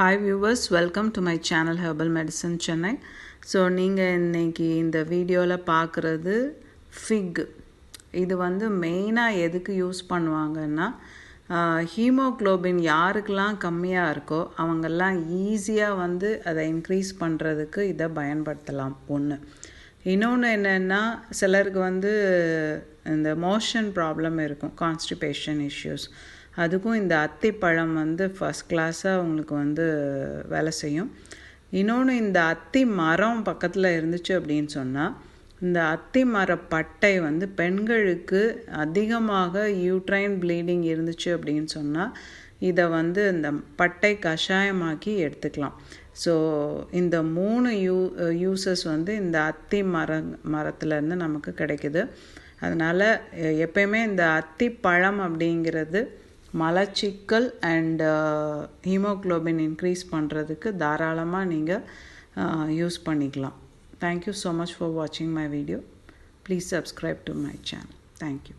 Hi viewers welcome to my channel herbal medicine Chennai so நீங்கள் இன்னைக்கு இந்த வீடியோவில் பார்க்குறது ஃபிக் இது வந்து மெயினாக எதுக்கு யூஸ் பண்ணுவாங்கன்னா ஹீமோக்ளோபின் யாருக்கெல்லாம் கம்மியாக இருக்கோ அவங்கெல்லாம் ஈஸியாக வந்து அதை இன்க்ரீஸ் பண்ணுறதுக்கு இதை பயன்படுத்தலாம். ஒன்று இன்னொன்று என்னென்னா சிலருக்கு வந்து இந்த மோஷன் ப்ராப்ளம் இருக்கும் கான்ஸ்டிபேஷன் இஷ்யூஸ் அதுக்கும் இந்த அத்திப்பழம் வந்து ஃபஸ்ட் கிளாஸாக உங்களுக்கு வந்து வேலை செய்யும். இன்னொன்று இந்த அத்தி மரம் பக்கத்தில் இருந்துச்சு அப்படின்னு சொன்னால் இந்த அத்தி மர பட்டை வந்து பெண்களுக்கு அதிகமாக யூட்ரைன் ப்ளீடிங் இருந்துச்சு அப்படின்னு சொன்னால் இதை வந்து இந்த பட்டை கஷாயமாக்கி எடுத்துக்கலாம். ஸோ இந்த மூணு யூ யூசஸ் வந்து இந்த அத்தி மர மரத்துலேருந்து நமக்கு கிடைக்குது. அதனால் எப்பயுமே இந்த அத்தி பழம் அப்படிங்கிறது மலச்சிக்கல் அண்டு ஹீமோக்ளோபின் இன்க்ரீஸ் பண்ணுறதுக்கு தாராளமாக நீங்கள் யூஸ் பண்ணிக்கலாம். Thank you so much for வாட்சிங் my video please subscribe to my channel thank you